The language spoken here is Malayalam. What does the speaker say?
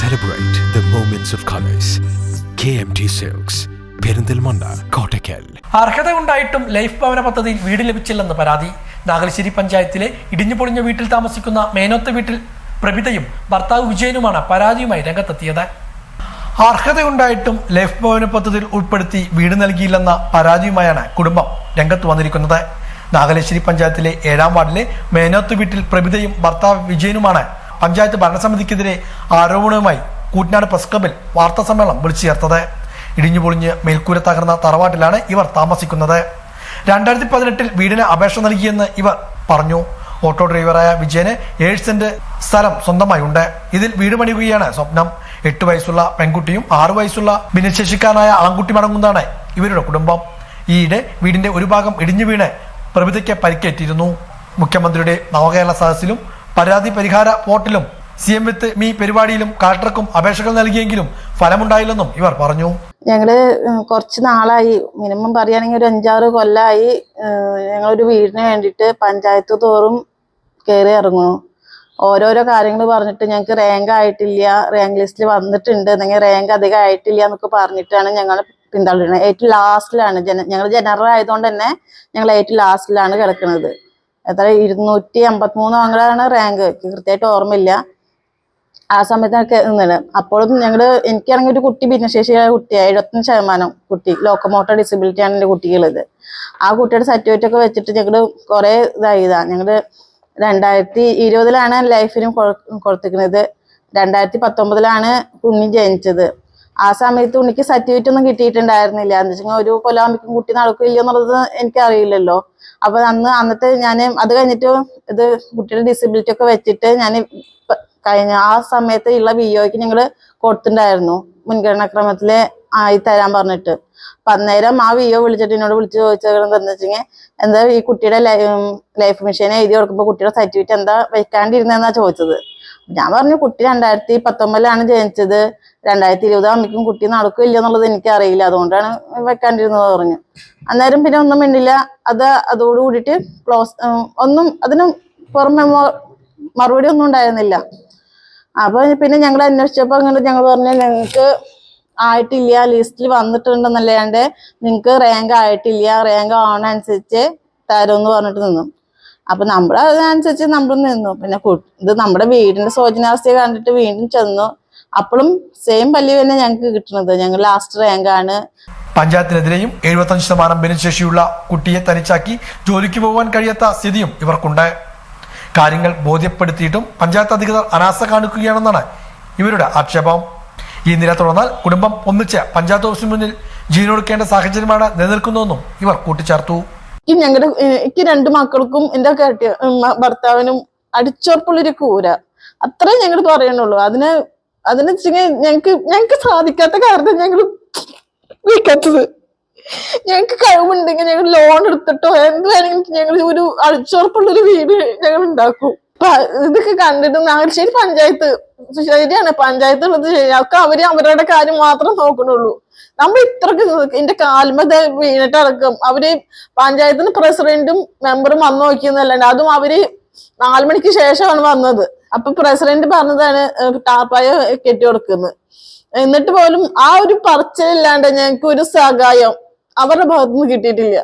Celebrate the moments of colors. KMT silks Perinthalmanna Kottakkal. അർഹത ഉണ്ടായിട്ടും ലൈഫ് ഭവന പദ്ധതിയിൽ വീട് ലഭിച്ചില്ലെന്ന് പരാതി. നാഗലശ്ശേരി പഞ്ചായത്തിലെ ഇടിഞ്ഞുപൊളിഞ്ഞ വീട്ടിൽ താമസിക്കുന്ന മേനോത്ത് വീട്ടിൽ പ്രഭിതയും ഭർത്താവ് വിജയനുമാണ് പരാതിയുമായി രംഗത്തെത്തിയത്. അർഹതയുണ്ടായിട്ടും ലൈഫ് ഭവന പദ്ധതിയിൽ ഉൾപ്പെടുത്തി വീട് നൽകിയില്ലെന്ന പരാതിയുമായാണ് കുടുംബം രംഗത്ത് വന്നിരിക്കുന്നത്. നാഗലശ്ശേരി പഞ്ചായത്തിലെ ഏഴാം വാർഡിലെ മേനോത്ത് വീട്ടിൽ പ്രഭിതയും ഭർത്താവ് വിജയനുമാണ് പഞ്ചായത്ത് ഭരണസമിതിക്കെതിരെ ആരോപണവുമായി കൂറ്റനാട് പ്രസ് ക്ലബിൽ വാർത്താ സമ്മേളനം വിളിച്ചു ചേർത്തത്. ഇടിഞ്ഞു പൊളിഞ്ഞ് മേൽക്കൂര തകർന്ന തറവാട്ടിലാണ് ഇവർ താമസിക്കുന്നത്. രണ്ടായിരത്തി പതിനെട്ടിൽ വീടിന് അപേക്ഷ നൽകിയെന്ന് ഇവർ പറഞ്ഞു. ഓട്ടോ ഡ്രൈവറായ വിജയന് ഏഴ് സെന്റ് സ്ഥലം സ്വന്തമായി ഉണ്ട് ഇതിൽ വീട് പണിയുകയാണ് സ്വപ്നം. എട്ട് വയസ്സുള്ള പെൺകുട്ടിയും ആറു വയസ്സുള്ള ഭിന്നശേഷിക്കാരനായ ആൺകുട്ടി അടങ്ങുന്നതാണ് ഇവരുടെ കുടുംബം. ഈയിടെ വീടിന്റെ ഒരു ഭാഗം ഇടിഞ്ഞു വീണ് പ്രഭിതയ്ക്ക് പരിക്കേറ്റിരുന്നു. മുഖ്യമന്ത്രിയുടെ നവകേരള സദസ്സിലും പരാതി പരിഹാര പോർട്ടലും സി എം വിത്ത് മീ പരിപാടിയിലും കളക്ടർക്കും അപേക്ഷകൾ നൽകിയെങ്കിലും ഫലമുണ്ടായില്ലെന്നും ഇവർ പറഞ്ഞു. ഞങ്ങൾ കുറച്ച് നാളായി. മിനിമം പറയുകയാണെങ്കിൽ ഒരു അഞ്ചാറ് കൊല്ലമായി ഞങ്ങളൊരു വീടിന് വേണ്ടിയിട്ട് പഞ്ചായത്ത് തോറും കയറി ഇറങ്ങുന്നു. ഓരോരോ കാര്യങ്ങൾ പറഞ്ഞിട്ട് ഞങ്ങൾക്ക് റാങ്ക് ആയിട്ടില്ല. റാങ്ക് ലിസ്റ്റിൽ വന്നിട്ടുണ്ട്. അല്ലെങ്കിൽ റാങ്ക് അധികം ആയിട്ടില്ല എന്നൊക്കെ പറഞ്ഞിട്ടാണ് ഞങ്ങൾ പിന്തള്ളുന്നത് ഏറ്റവും ലാസ്റ്റിലാണ് ജന ഞങ്ങൾ ജനറൽ ആയതുകൊണ്ട് തന്നെ ഞങ്ങൾ ഏറ്റവും ലാസ്റ്റിലാണ് കിടക്കുന്നത് എത്ര? ഇരുന്നൂറ്റി അമ്പത്തിമൂന്ന് അങ്ങനെയാണ് റാങ്ക് കൃത്യമായിട്ട് ഓർമ്മയില്ല. ആ സമയത്തൊക്കെ നിന്നത് അപ്പോഴും ഞങ്ങൾ എനിക്കാണെങ്കിൽ ഒരു കുട്ടി ഭിന്നശേഷിയായ കുട്ടിയാണ് എഴുപത്തഞ്ച് ശതമാനം കുട്ടി. ലോക്കോമോട്ടർ ഡിസബിലിറ്റി ആണ് എന്റെ കുട്ടികളിത് ആ കുട്ടിയുടെ സർട്ടിഫിക്കറ്റ് ഒക്കെ വെച്ചിട്ട് ഞങ്ങൾ കുറെ ഇതായതാണ് ഞങ്ങൾ രണ്ടായിരത്തി ഇരുപതിലാണ് ലൈഫിനും കൊടുത്തിരിക്കുന്നത് രണ്ടായിരത്തി പത്തൊമ്പതിലാണ് കുഞ്ഞി ജനിച്ചത്. ആ സമയത്ത് ഉണ്ണിക്ക് സർട്ടിഫിക്കറ്റ് ഒന്നും കിട്ടിയിട്ടുണ്ടായിരുന്നില്ല. എന്ന് വെച്ചാൽ ഒരു കൊലാമ്പിക്കും കുട്ടി നടക്കില്ല എന്നുള്ളത് എനിക്കറിയില്ലല്ലോ. അപ്പൊ അന്ന് അന്നത്തെ ഞാൻ അത് കഴിഞ്ഞിട്ട് ഇത് കുട്ടിയുടെ ഡിസബിലിറ്റി ഒക്കെ വെച്ചിട്ട് ഞാൻ കഴിഞ്ഞ ആ സമയത്ത് ഉള്ള വി ഒക്ക് കൊടുത്തിട്ടുണ്ടായിരുന്നു. മുൻഗണനാക്രമത്തിൽ ആയി തരാൻ പറഞ്ഞിട്ട്. അപ്പൊ അന്നേരം ആ വി വിളിച്ചിട്ട് എന്നോട് വിളിച്ച് ചോദിച്ചത് വെച്ചെങ്കിൽ എന്താ ഈ കുട്ടിയുടെ ലൈഫ് മിഷൻ എഴുതി കൊടുക്കുമ്പോൾ കുട്ടിയുടെ സർട്ടിഫിക്കറ്റ് എന്താ വെക്കാണ്ടിരുന്നെന്നാ ചോദിച്ചത്. ഞാൻ പറഞ്ഞു കുട്ടി രണ്ടായിരത്തി പത്തൊമ്പതിലാണ് ജനിച്ചത്. രണ്ടായിരത്തി ഇരുപത് അമ്മയ്ക്കും കുട്ടി നടക്കില്ല എന്നുള്ളത് എനിക്ക് അറിയില്ല അതുകൊണ്ടാണ് വെക്കാണ്ടിരുന്നത് പറഞ്ഞു. അന്നേരം പിന്നെ ഒന്നും മിണ്ടില്ല. അത് അതോട് കൂടിയിട്ട് ക്ലോസ് ഒന്നും അതിന് പുറമെ മറുപടി ഒന്നും ഉണ്ടായിരുന്നില്ല. അപ്പൊ പിന്നെ ഞങ്ങൾ അന്വേഷിച്ചപ്പോ അങ്ങനെ ഞങ്ങൾ പറഞ്ഞു ഞങ്ങൾക്ക് ആയിട്ടില്ല ലിസ്റ്റിൽ വന്നിട്ടുണ്ടെന്നല്ലാണ്ട് നിങ്ങൾക്ക് റാങ്ക് ആയിട്ടില്ല റാങ്ക് ആവണനുസരിച്ച് തരുമെന്ന് പറഞ്ഞിട്ട് നിന്നു. അപ്പൊ നമ്മൾ അതിനനുസരിച്ച് നമ്മൾ നിന്നു. പിന്നെ ഇത് നമ്മുടെ വീടിന്റെ സോചനാവസ്ഥയെ കണ്ടിട്ട് വീണ്ടും ചെന്നു. അപ്പോഴും സെയിം പല്ലി തന്നെ ഞങ്ങൾക്ക് കിട്ടുന്നത് ഞങ്ങൾ ലാസ്റ്റ് റാങ്ക് ആണ്. പഞ്ചായത്തിനെതിരെയും എഴുപത്തഞ്ച് ശതമാനം ഭിന്നശേഷിയുള്ള കുട്ടിയെ തനിച്ചാക്കി ജോലിക്ക് പോകാൻ കഴിയാത്ത സ്ഥിതിയും ഇവർക്കുണ്ട്. കാര്യങ്ങൾ ബോധ്യപ്പെടുത്തിയിട്ടും പഞ്ചായത്ത് അധികൃതർ അനാസ കാണിക്കുകയാണെന്നാണ് ഇവരുടെ ആക്ഷേപം. ഈ നില തുടർന്നാൽ കുടുംബം ഒന്നിച്ച് പഞ്ചായത്ത് ഓഫീസിന് മുന്നിൽ ജീവനൊടുക്കേണ്ട സാഹചര്യമാണ് നിലനിൽക്കുന്നതെന്നും ഇവർ കൂട്ടിച്ചേർത്തു. ഞങ്ങളുടെ എനിക്ക് രണ്ട് മക്കൾക്കും എന്റെ കെട്ടിയ ഭർത്താവിനും അടിച്ചുറപ്പുള്ളൊരു കൂര. അത്രേ ഞങ്ങൾ പറയണുള്ളൂ അതിന് അതിന് ഞങ്ങക്ക് ഞങ്ങക്ക് സാധിക്കാത്ത കാരണം ഞങ്ങൾ വിൽക്കാത്തത്. ഞങ്ങൾക്ക് കഴിവുണ്ടെങ്കിൽ ഞങ്ങൾ ലോൺ എടുത്തിട്ടോ എന്ത് വേണമെങ്കിലും ഞങ്ങൾ ഒരു അടിച്ചുറപ്പുള്ളൊരു വീട് ഞങ്ങൾ ഉണ്ടാക്കും. ഇതൊക്കെ കണ്ടിട്ട് നാഗശ്ശേരി പഞ്ചായത്ത് ശരിയാണ്. പഞ്ചായത്ത് ഉള്ളത് ശരിയാക്ക. അവർ അവരുടെ കാര്യം മാത്രം നോക്കണുള്ളൂ. നമ്മൾ ഇത്രക്ക് എന്റെ കാൽമത ദേ വീണിട്ട് അടക്കം അവർ പഞ്ചായത്തിന് പ്രസിഡന്റും മെമ്പറും വന്നു നോക്കിയെന്നല്ലാണ്ട് അതും അവർ നാലു മണിക്ക് ശേഷമാണ് വന്നത്. അപ്പൊ പ്രസിഡന്റ് പറഞ്ഞതാണ് ടാപ്പായ കെട്ടി കൊടുക്കുന്നത് എന്നിട്ട് പോലും ആ ഒരു പറച്ചിലില്ലാണ്ട് ഞങ്ങൾക്ക് ഒരു സഹായം അവരുടെ ഭാഗത്തുനിന്ന് കിട്ടിയിട്ടില്ല.